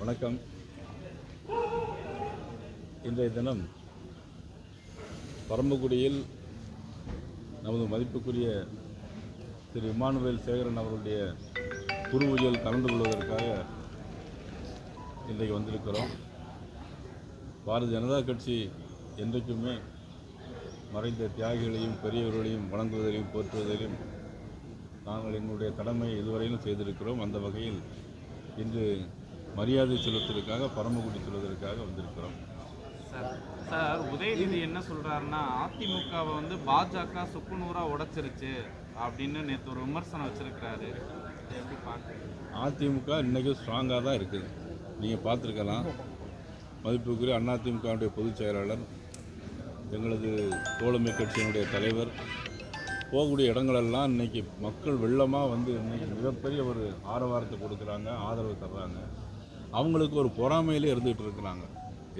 வணக்கம். இன்றைய தினம் பரம்பக்குடியில் நமது மதிப்புக்குரிய திரு இமானுவேல் சேகரன் அவருடைய குருபூஜையில் கலந்து கொள்வதற்காக இன்றைக்கு வந்திருக்கிறோம். பாரதிய ஜனதா கட்சி என்றைக்குமே மறைந்த தியாகிகளையும் பெரியவர்களையும் வணங்குவதிலும் போற்றுவதிலும் நாங்கள் எங்களுடைய கடமை இதுவரையிலும் செய்திருக்கிறோம். அந்த வகையில் இன்று மரியாதை செலுத்துவதற்காக பரமக்குடி செல்வதற்காக வந்திருக்கிறோம். சார் சார் உதயநிதி என்ன சொல்றாருன்னா அதிமுகவை வந்து பாஜக சுக்குநூறா உடைச்சிருச்சு அப்படின்னு நேற்று ஒரு விமர்சனம் வச்சிருக்கிறாரு. இதை எப்படி பார்க்குறீங்க? அதிமுக இன்றைக்கி ஸ்ட்ராங்காக தான் இருக்குது. நீங்கள் பார்த்துருக்கலாம். மதிப்புக்குரிய அதிமுகவுடைய பொதுச் செயலாளர் எங்களது தோழமை கட்சியினுடைய தலைவர் போகக்கூடிய இடங்களெல்லாம் இன்றைக்கி மக்கள் வெள்ளமாக வந்து இன்றைக்கி மிகப்பெரிய ஒரு ஆரவாரத்தை கொடுக்குறாங்க ஆதரவு தர்றாங்க. அவங்களுக்கு ஒரு பொறாமையிலே இருந்துகிட்டு இருக்கிறாங்க.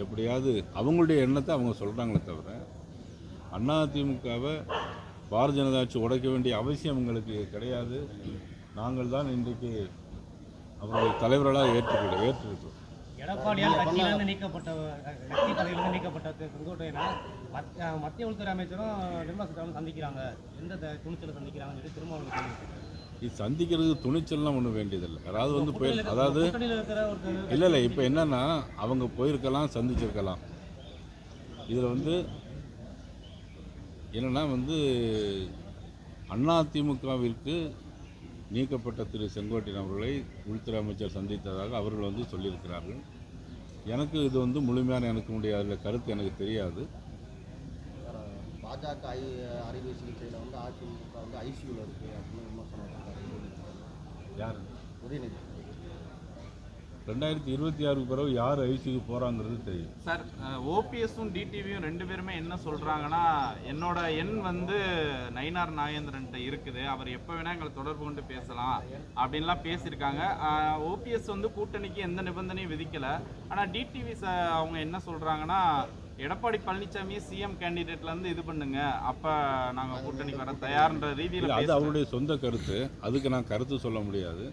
எப்படியாவது அவங்களுடைய எண்ணத்தை அவங்க சொல்கிறாங்களே தவிர அதிமுகவை பாரதிய ஜனதா கட்சி உடைக்க வேண்டிய அவசியம் எங்களுக்கு கிடையாது. நாங்கள் தான் இன்றைக்கு அவருடைய தலைவர்களாக ஏற்றுக்கொள்ள ஏற்றிருக்கிறோம். எடப்பாடியால் கட்சியிலிருந்து நீக்கப்பட்ட கட்சி பதவியிலிருந்து நீக்கப்பட்ட திரு செங்கோட்டையனை மத்- அஹ் மத்திய உள்துறை அமைச்சரும் நிர்மலா சீதாராமன் சந்திக்கிறாங்க. எந்த துணிச்சலை சந்திக்கிறாங்கன்னு சொல்லி திருமாவளவன் இது சந்திக்கிறது துணிச்சல்லாம் ஒன்றும் வேண்டியதில்லை. யாராவது வந்து போய் அதாவது இல்லை இல்லை இப்போ என்னன்னா அவங்க போயிருக்கலாம் சந்திச்சிருக்கலாம். இதில் வந்து என்னன்னா வந்து அதிமுகவிற்கு நீக்கப்பட்ட திரு செங்கோட்டையன் அவர்களை உள்துறை அமைச்சர் சந்தித்ததாக அவர்கள் வந்து சொல்லியிருக்கிறார்கள். எனக்கு இது வந்து முழுமையான எனக்கு முடியாது அதில் கருத்து எனக்கு தெரியாது. பாஜக ஐ அறுவை சிகிச்சையில் வந்து அதிமுக வந்து ஐசியூவில் இருக்குது அப்படின்னு விமர்சனம். யார்? உதயநிதி. ரெண்டாயிரத்தி இருபத்தி ஆறுக்கு பிறகு யார் ஐசிக்கு போகிறாங்கிறது தெரியும். சார் ஓபிஎஸும் டிடிவியும் ரெண்டு பேருமே என்ன சொல்றாங்கன்னா என்னோட எண் வந்து நயினார் நாகேந்திரன்ட்ட இருக்குது. அவர் எப்போ வேணா எங்களை தொடர்பு கொண்டு பேசலாம் அப்படின்லாம் பேசியிருக்காங்க. ஓபிஎஸ் வந்து கூட்டணிக்கு எந்த நிபந்தனையும் விதிக்கல. ஆனால் டிடிவி அவங்க என்ன சொல்றாங்கன்னா எடப்பாடி பழனிசாமியை சிஎம் கேண்டிடேட்ல இருந்து இது பண்ணுங்க. அப்ப நாங்க கூட்டணிக்கு வர தயார்ன்ற ரீதியில அது. அவருடைய சொந்த கருத்து. அதுக்கு நான் கருத்து சொல்ல முடியாது.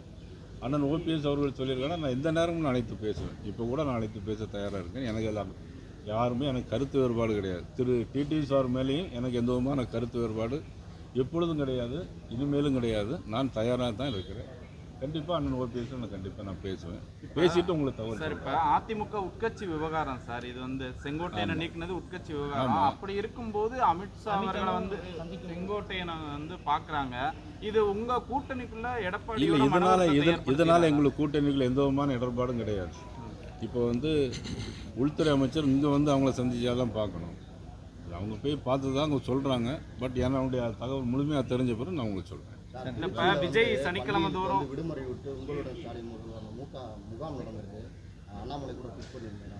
அண்ணன் ஓபிஎஸ் அவர்கள் சொல்லியிருக்காங்க நான் எந்த நேரமும் நான் அழைத்து பேசுவேன். இப்போ கூட நான் அழைத்து பேச தயாராக இருக்கேன். எனக்கு எல்லாம் யாருமே எனக்கு கருத்து வேறுபாடு கிடையாது. திரு டிடி சார் மேலேயும் எனக்கு எந்த விதமான கருத்து வேறுபாடு எப்பொழுதும் கிடையாது இனிமேலும் கிடையாது. நான் தயாராக தான் இருக்கிறேன். கண்டிப்பாக அண்ணன் ஓபிஎஸ் நான் கண்டிப்பாக நான் பேசுவேன். பேசிட்டு உங்களுக்கு தகவல் சார். இப்ப அதிமுக உட்கட்சி விவகாரம் சார். இது வந்து செங்கோட்டையனை நீக்கினது உட்கட்சி விவகாரம். அப்படி இருக்கும்போது அமித்ஷா அவர்களை வந்து செங்கோட்டையனை வந்து பாக்குறாங்க. இது உங்க கூட்டணிக்குள்ள எடப்பாடி இல்லை இதனால் இது இதனால் எங்களுக்கு கூட்டணிகள் எந்த விதமான இடர்பாடும் கிடையாது. இப்போ வந்து உள்துறை அமைச்சர் இங்கே வந்து அவங்கள சந்திச்சா தான் பார்க்கணும். அவங்க போய் பார்த்து தான் அவங்க சொல்கிறாங்க பட் என்னுடைய தகவல் முழுமையாக தெரிஞ்ச பிறகு நான் உங்களுக்கு சொல்கிறேன் இப்ப விஜய் சனிக்கிழமை தோறும் விடுமுறை விட்டு உங்களுடன் ஸ்டாலின் முதல்வர் முக முகாம் நடந்திருக்கு. அண்ணாமலை கூட பிக் பண்ணியிருந்தேன்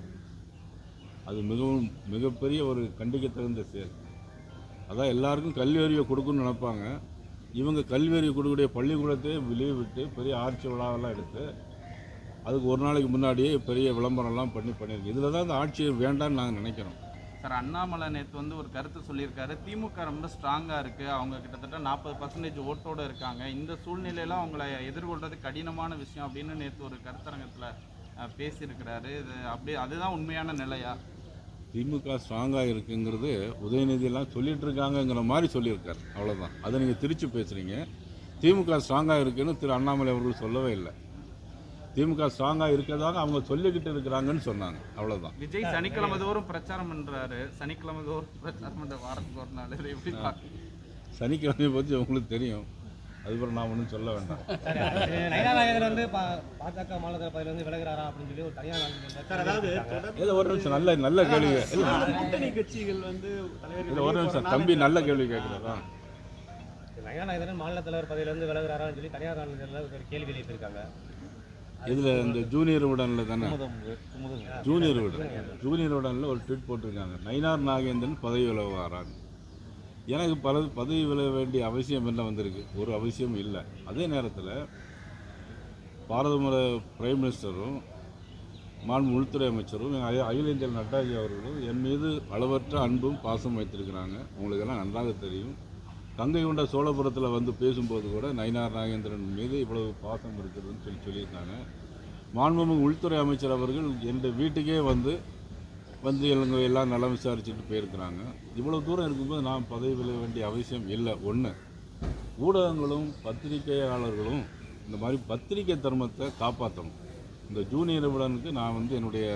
அது மிகவும் மிகப்பெரிய ஒரு கண்டிக்கத்தகுந்த செயல். அதான் எல்லாருக்கும் கல்வி அறிவை கொடுக்கணும்னு நினைப்பாங்க. இவங்க கல்வி அறிவு கொடுக்கக்கூடிய பள்ளிக்கூடத்தையே வெளியே விட்டு பெரிய ஆட்சி விழாவெல்லாம் எடுத்து அதுக்கு ஒரு நாளைக்கு முன்னாடியே பெரிய விளம்பரம்லாம் பண்ணி பண்ணியிருக்கு. இதில் தான் இந்த ஆட்சி வேண்டாம்னு நாங்கள் நினைக்கிறோம். சார் அண்ணாமலை நேற்று வந்து ஒரு கருத்து சொல்லியிருக்காரு. திமுக ரொம்ப ஸ்ட்ராங்காக இருக்குது அவங்க கிட்டத்தட்ட நாற்பது பர்சன்டேஜ் ஓட்டோடு இருக்காங்க. இந்த சூழ்நிலையில் அவங்கள எதிர்கொள்வது கடினமான விஷயம் அப்படின்னு நேற்று ஒரு கருத்தரங்கத்தில் பேசியிருக்கிறாரு. இது அப்படியே அதுதான் உண்மையான நிலையா? திமுக ஸ்ட்ராங்காக இருக்குங்கிறது உதயநிதியெல்லாம் சொல்லிட்டு இருக்காங்கங்கிற மாதிரி சொல்லியிருக்காரு. அவ்வளோதான் அதை நீங்கள் திருச்சி பேசுகிறீங்க திமுக ஸ்ட்ராங்காக இருக்குன்னு திரு அண்ணாமலை அவர்கள் சொல்லவே இல்லை. திமுக ஸ்ட்ராங்காக இருக்கிறதாக அவங்க சொல்லிக்கிட்டு இருக்கிறாங்கன்னு சொன்னாங்க. அவ்வளோதான் விஜய் சனிக்கிழமை தோறும் பிரச்சாரம் பண்றாரு. சனிக்கிழமை தோறும் பிரச்சாரம் பண்ற வாரத்துக்கு ஒரு நாள். எப்படி சனிக்கிழமையை பற்றி உங்களுக்கு தெரியும். அதுக்கப்புறம் நான் ஒன்றும் சொல்ல வேண்டாம். வந்து பா- பாஜக மாநில பதவியிலிருந்து விலகிறாரா அப்படின்னு சொல்லி ஒரு அதாவது இல்லை ஒரு நிமிஷம் நல்ல நல்ல கேள்வி. கூட்டணி கட்சிகள் வந்து ஒரு நிமிஷம் தம்பி நல்ல கேள்வி கேட்குறதா நயனா நாயகர் மாநில தலைவர் பதவியிலிருந்து விலகிறாரான்னு சொல்லி தனியார் ஒரு கேள்வி எழுப்பியிருக்காங்க. இதில் இந்த ஜூனியர் உடனில் தானே? ஜூனியர் விடன் ஜூனியர் உடனில் ஒரு ட்வீட் போட்டிருக்காங்க. நயினார் நாகேந்திரன் பதவி விலகுவாரான் எனக்கு பல பதவி விலக வேண்டிய அவசியம் என்ன வந்திருக்கு? ஒரு அவசியம் இல்லை. அதே நேரத்தில் பாரத பிரைம் மினிஸ்டரும் மாண்பு உள்துறை அமைச்சரும் அகில இந்திய நட்டாஜி அவர்களும் என் மீது அளவற்ற அன்பும் பாசம் வைத்திருக்கிறாங்க. உங்களுக்கெல்லாம் நன்றாக தெரியும். கங்கை கொண்ட சோழபுரத்தில் வந்து பேசும்போது கூட நயினார் நாகேந்திரன் மீது இவ்வளவு பாசம் இருக்குதுன்னு சொல்லி சொல்லியிருக்காங்க மாண்புமிகு உள்துறை அமைச்சர் அவர்கள் என் வீட்டுக்கே வந்து வந்து எங்க எல்லாம் நலம் விசாரிச்சுட்டு போயிருக்கிறாங்க. இவ்வளோ தூரம் இருக்கும்போது நான் பதவி விலக வேண்டிய அவசியம் இல்லை. ஒன்று ஊடகங்களும் பத்திரிகையாளர்களும் இந்த மாதிரி பத்திரிகை தர்மத்தை காப்பாற்றணும். இந்த ஜூனியர் நிபுணனுக்கு நான் வந்து என்னுடைய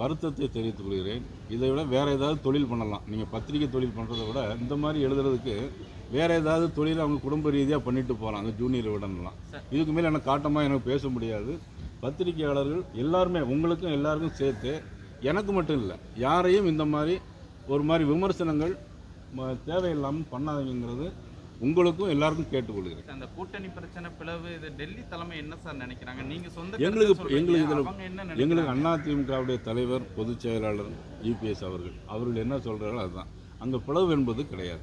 வருத்தத்தை தெரிவித்துக் கொள்கிறேன். இதை விட வேறு ஏதாவது தொழில் பண்ணலாம். நீங்கள் பத்திரிகை தொழில் பண்ணுறதை விட இந்த மாதிரி எழுதுறதுக்கு வேறு ஏதாவது தொழில் அவங்க குடும்ப ரீதியாக பண்ணிட்டு போகலாம் அந்த ஜூனியர் விடன்லாம் இதுக்கு மேலே எனக்கு காட்டமாக எனக்கு பேச முடியாது. பத்திரிகையாளர்கள் எல்லாருமே உங்களுக்கும் எல்லாருக்கும் சேர்த்து எனக்கு மட்டும் இல்லை யாரையும் இந்த மாதிரி ஒரு மாதிரி விமர்சனங்கள் தேவையில்லாமல் பண்ணாதீங்கிறது உங்களுக்கும் எல்லாருக்கும் கேட்டுக்கொள்கிறேன். அந்த கூட்டணி பிரச்சனை பிளவு இது டெல்லி தலைமை என்ன சார் நினைக்கிறாங்க? நீங்க சொந்த எங்களுக்கு. எங்களுக்கு இதில் எங்களுக்கு நினைக்கிறாங்க அதிமுகவுடைய தலைவர் பொதுச் செயலாளர் யூபிஎஸ் அவர்கள் அவர்கள் என்ன சொல்கிறாரோ அதுதான். அங்கே பிளவு என்பது கிடையாது.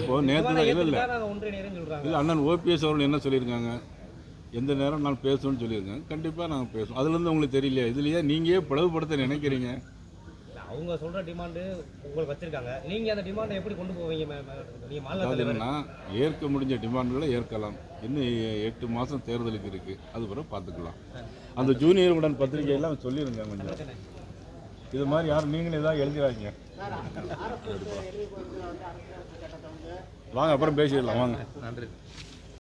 இப்போ நேத்து தான் இல்ல, இது அண்ணன் ஓபிஎஸ் அவர்கள் என்ன சொல்லியிருக்காங்க? எந்த நேரம் நான் பேசுவேன்னு சொல்லியிருக்காங்க. கண்டிப்பாக நாங்கள் பேசுவோம். அதுலேருந்து உங்களுக்கு தெரியலையா? இதுலையே நீங்கள் பிளவுபடுத்த நினைக்கிறீங்க? அவங்க சொல்ற டிமாண்டு உங்களுக்கு வச்சிருக்காங்க. நீங்க அந்த டிமாண்டை எப்படி கொண்டு போவீங்க மே- மே- நீங்க மாநில ஏற்க முடிஞ்ச டிமாண்டுகளை ஏற்கலாம். இன்னும் எட்டு மாதம் தேர்தலுக்கு இருக்குது அது பிறகு பார்த்துக்கலாம். அந்த ஜூனியர் உடன் பத்திரிகையெல்லாம் சொல்லிடுங்க கொஞ்சம். இது மாதிரி யாரும் நீங்களும் ஏதாவது எழுதிடாதீங்க. வாங்க அப்புறம் பேசிடலாம் வாங்க. நன்றி.